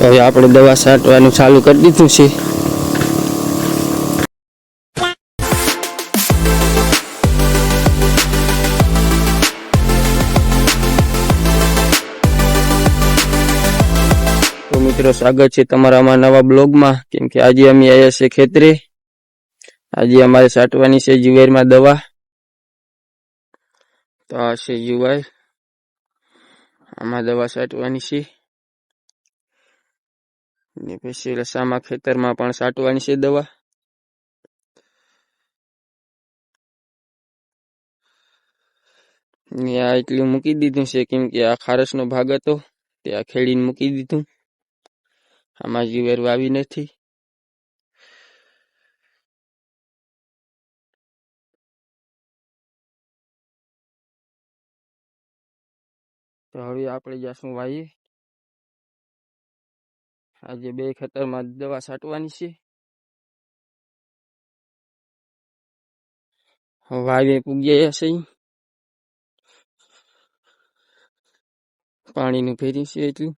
હવે આપણે દવા છાંટવાનું ચાલુ કરી દીધું છે. મિત્રો, સ્વાગત છે તમારા અમારા નવા બ્લોગમાં. કેમ કે આજે અમે આવ્યા છે ખેતરે. આજે અમારે છાંટવાની છે જુવારમાં દવા. તો આ છે જુવાર આમાં દવા છાંટવાની છે. ને પછી ખેતરમાં પણ સાટવાની છે દવા. ને આ એટલું મૂકી દીધું છે કેમ કે આ ખારસનો ભાગ હતો, તે આ ખેડીને મૂકી દીધું. આમાં જીવેર વાવી નથી. તો હવે આપણે જાશું વાઈએ? આજે બે ખેતરમાં દવા છાંટવાની છે. વાવે પૂગ્યા છે. પાણીનું ફેરી છે એટલું.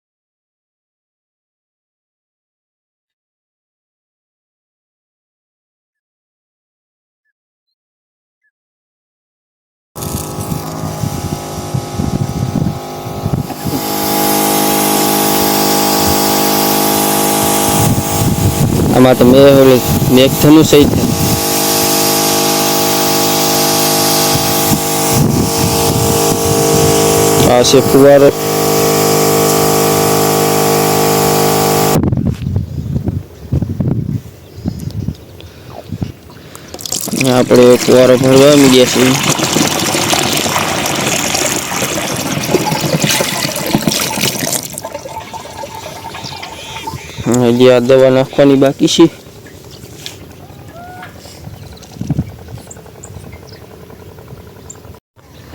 આમાં તો મેં ઓલું મેઘધનું સહી થાય આ છે ફુવારો આપણે ફુવારો ભરવા મીડિયા છીએ. હજી આ દવા નાખવાની બાકી છે.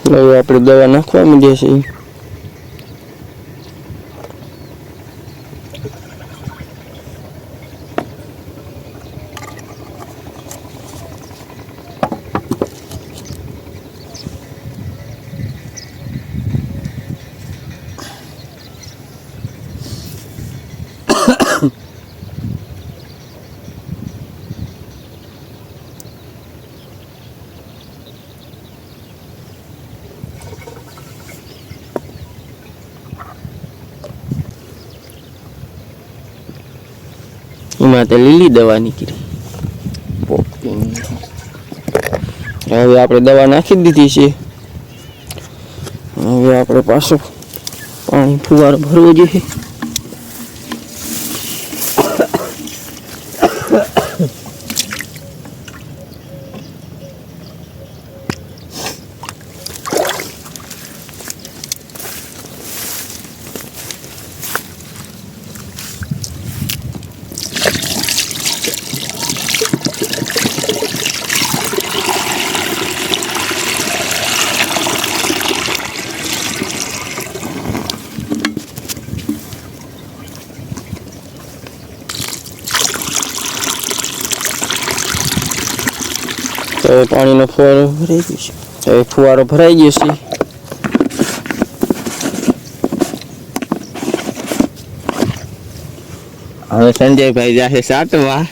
હવે આપણે દવા નાખવા માંડ્યા છીએ. એમાં તો લીલી દવા નીકળી. પોપટીની. હવે આપણે દવા નાખી દીધી છે. હવે આપણે પાછો પાણી ફુવારો ભરવો જોઈએ. તો હવે પાણીનો ફુવારો ભરાઈ ગયો છે. હવે ફુવારો ભરાઈ ગયો છે. હવે સંજયભાઈ જાશે સાટવા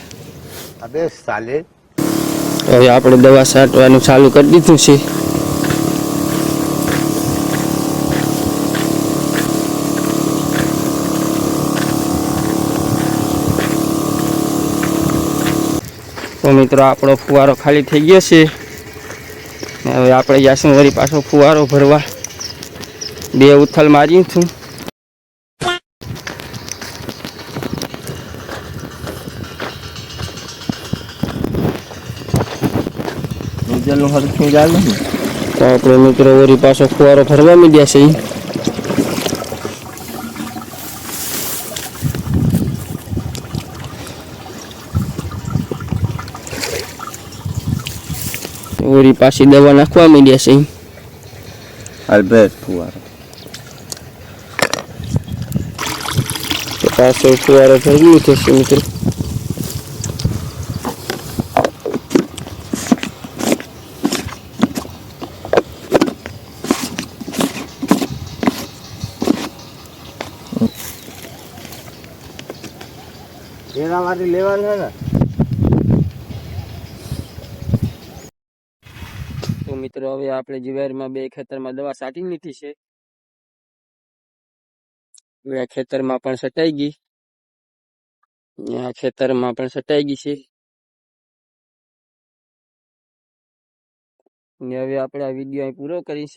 હવે આપણે દવા છાંટવાનું ચાલુ કરી દીધું છે. તો મિત્રો આપણો ફુવારો ખાલી થઈ ગયો છે. હવે આપણે જઈશું વળી પાછો ફુવારો ભરવા. બે ઉથલ મારી છું. તો આપણે મિત્રો વળી પાછો ફુવારો ભરવા મીડ્યા છે વળી પાછી દવા નાખવા માંડ્યા છે અલ્બેટ ફુવારો તો પાછો ફુવારો ભરવું થશે મિત્રો લેવાનું છે ને? મિત્રો, હવે આપણે જીવારમાં બે ખેતરમાં દવા સાટી લીધી છે. આ ખેતરમાં પણ સટાઈ ગઈ. આ ખેતરમાં પણ સટાઈ ગઈ છે. ને હવે આપણે આ વીડિયો પૂરો કરી